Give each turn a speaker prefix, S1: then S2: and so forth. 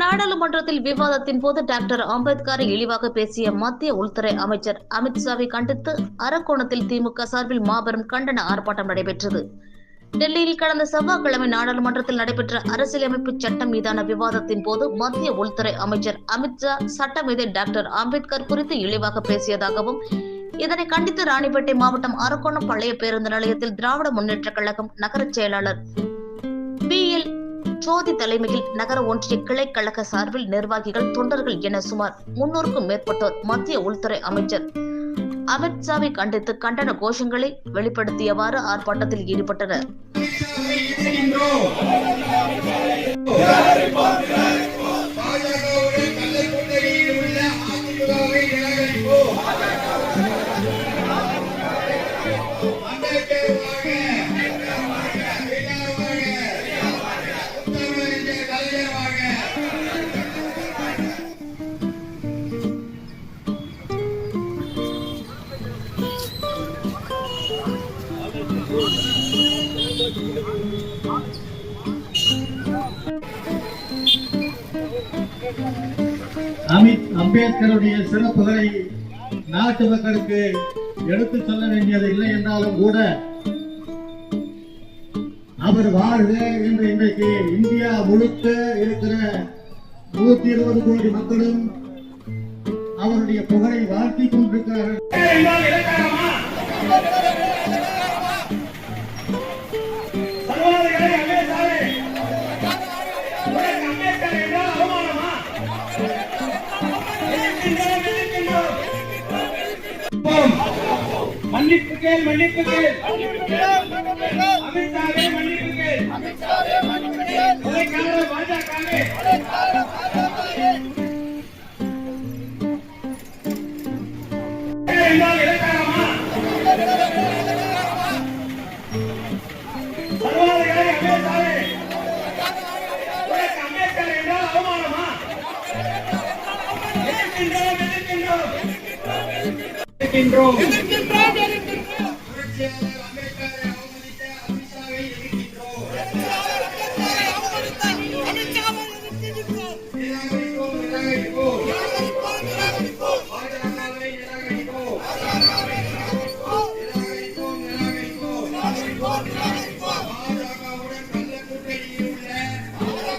S1: நாடாளுமன்றத்தில் விவாதத்தின் போது டாக்டர் அம்பேத்கரை இழிவாக பேசிய மத்திய உள்துறை அமைச்சர் அமித்ஷாவை கண்டித்து அரக்கோணத்தில் திமுக சார்பில் மாபெரும் கண்டன ஆர்ப்பாட்டம் நடைபெற்றது. டெல்லியில் கடந்த செவ்வாய்க்கிழமை நாடாளுமன்றத்தில் நடைபெற்ற அரசியலமைப்பு சட்டம் மீதான விவாதத்தின் போது மத்திய உள்துறை அமைச்சர் அமித்ஷா சட்டமேதை டாக்டர் அம்பேத்கர் குறித்து இழிவாக பேசியதாகவும் இதனை கண்டித்து ராணிப்பேட்டை மாவட்டம் அரக்கோணம் பழைய பேருந்து நிலையத்தில் திராவிட முன்னேற்ற கழகம் நகரச் செயலாளர் ஜோதி தலைமையில் நகர ஒன்றிய கிளை கழக சார்பில் நிர்வாகிகள் தொண்டர்கள் என சுமார் முன்னூறுக்கும் மேற்பட்டோர் மத்திய உள்துறை அமைச்சர். அமித்ஷாவை கண்டித்து கண்டன கோஷங்களை வெளிப்படுத்தியவாறு ஆர்ப்பாட்டத்தில் ஈடுபட்டனர்.
S2: பாஜகவுடன் கள்ள கூட்டணியில் உள்ள அதிமுகவை நிராகரிப்போம்.
S3: அமித் அம்பேத்கருடைய சிறப்புகளை நாட்டு மக்களுக்கு எடுத்துச் சொல்ல வேண்டியது இல்லை என்றாலும் கூட அவர் வாழ்க என்று இன்றைக்கு இந்தியா முழுக்க இருக்கிற நூத்தி இருபது கோடி மக்களும் அவருடைய புகழை வாழ்த்திக் கொண்டிருக்கிறார்கள்.
S2: மன்னிப்பு கேள் மன்னிப்பு கேள். அமித்ஷாவே மன்னிப்பு கொலைக்கார பாஜகவே அம்பேத்கர் என்றால் அவமானமா எதிர்க்கின்றோம். எதிர்க்கின்றோம். எதிர்க்கின்றோம். அம்பேத்கர் Morning.